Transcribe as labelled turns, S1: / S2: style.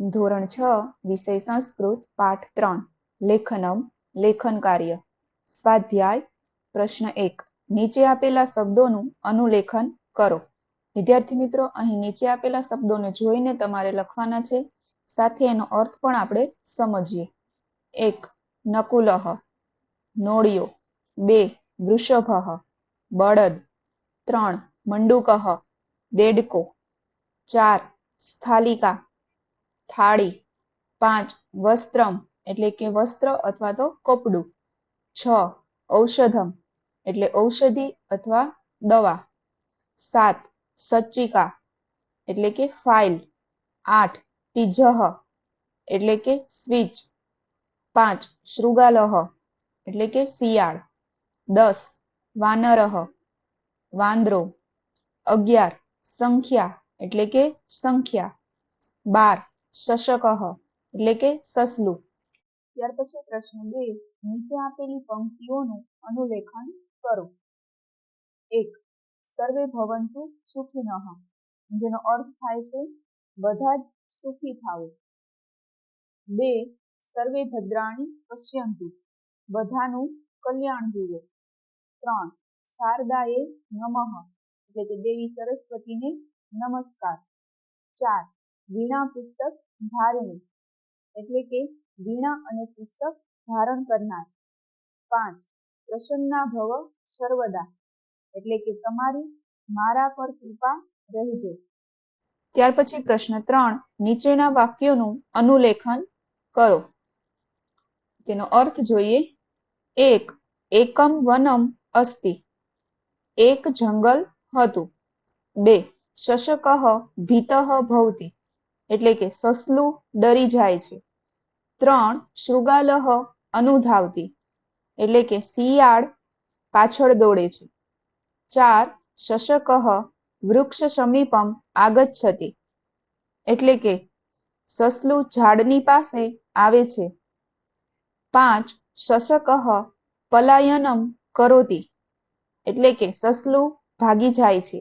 S1: ધોરણ છ, વિષય સંસ્કૃત, પાઠ ત્રણ, લેખનમ, લેખન કાર્ય. સ્વાધ્યાય, પ્રશ્ન એક. નીચે આપેલા શબ્દોનું અનુલેખન કરો. વિદ્યાર્થી મિત્રો, અહીં નીચે આપેલા શબ્દોને જોઈને તમારે લખવાના છે. સાથે એનો અર્થ પણ આપણે સમજીએ. એક, નકુલહ. નોળિયો. બે વૃષભ બળદ. ત્રણ, મંડુકહ. દેડકો. ચાર, સ્થાલિકા. થાળી, પાંચ, વસ્ત્રમ, એટલે કે વસ્ત્ર અથવા તો કપડું. છ, ઔષધમ, એટલે ઔષધિ અથવા દવા. સાત, સચ્ચિકા, એટલે કે ફાઇલ. આઠ પિજહ એટલે કે સ્વિચ. પાંચ, શૃગાલહ, એટલે કે શિયાળ. દસ, વાનરહ, વાંદરો. અગિયાર, સંખ્યા, એટલે કે સંખ્યા. બાર શશકહ એટલે કે સસલું. ત્યાર પછી પ્રશ્ન બે, નીચે આપેલી પંક્તિઓનું અનુલેખન કરો. એક, સર્વે ભવંતુ સુખીનઃ જેનો અર્થ થાય છે બધા જ સુખી થાઓ. બે, સર્વે ભદ્રાણી પશ્યંતુ, બધાનું કલ્યાણ જુઓ. ત્રણ શારદાએ નમઃ, એટલે કે દેવી સરસ્વતીને નમસ્કાર. ચાર વીણા પુસ્તક ધારિણી, એટલે કે વીણા અને પુસ્તક ધારણ કરનાર. પાંચ, પ્રસન્ના ભવ સર્વદા, એટલે કે તમારી મારા પર કૃપા રહેજો. ત્યાર પછી પ્રશ્ન ત્રણ, નીચેના વાક્યોનું અનુલેખન કરો. તેનો અર્થ જોઈએ, એક, એકમ વનમ અસ્તિ, એક જંગલ હતું. બે, શશક ભીતઃ ભવતી એટલે કે સસલું ડરી જાય છે. ત્રણ, શૃગાલહ અનુધાવતી, એટલે કે શિયાળ પાછળ દોડે છે. ચાર, શશકહ વૃક્ષ સમીપમ આગચ્છતિ એટલે કે સસલું ઝાડની પાસે આવે છે. પાંચ, શશકહ પલાયનમ કરોતી, એટલે કે સસલું ભાગી જાય છે.